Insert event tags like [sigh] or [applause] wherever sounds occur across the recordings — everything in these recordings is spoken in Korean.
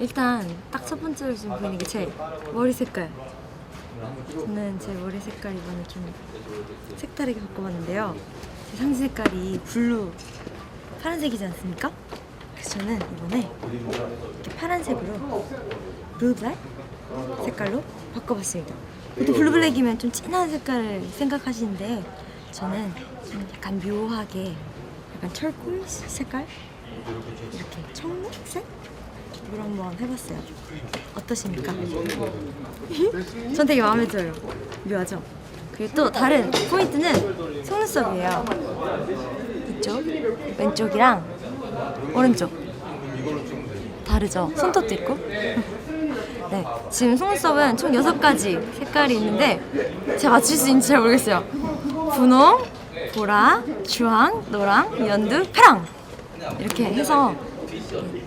일단 딱 첫 번째로 지금 보이는 게 제 머리 색깔. 저는 제 머리 색깔 이번에 좀 색다르게 바꿔봤는데요. 제 상지 색깔이 블루 파란색이지 않습니까? 그래서 저는 이번에 이렇게 파란색으로 블루블랙 색깔로 바꿔봤습니다. 보통 블루블랙이면 좀 진한 색깔을 생각하시는데 저는 좀 약간 묘하게 약간 철꿀 색깔 이렇게 이걸 한번 해봤어요. 어떠십니까? 전 되게 마음에 들어요. 묘하죠? 그리고 또 다른 포인트는 속눈썹이에요. 이쪽, 왼쪽이랑 오른쪽. 다르죠? 손톱도 있고. [laughs] 네, 지금 속눈썹은 총 6가지 색깔이 있는데 제가 맞출 수 있는지 잘 모르겠어요. 분홍, 보라, 주황, 노랑, 연두, 파랑 이렇게 해서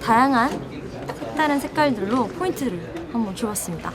다양한 색다른 색깔들로 포인트를 한번 줘봤습니다.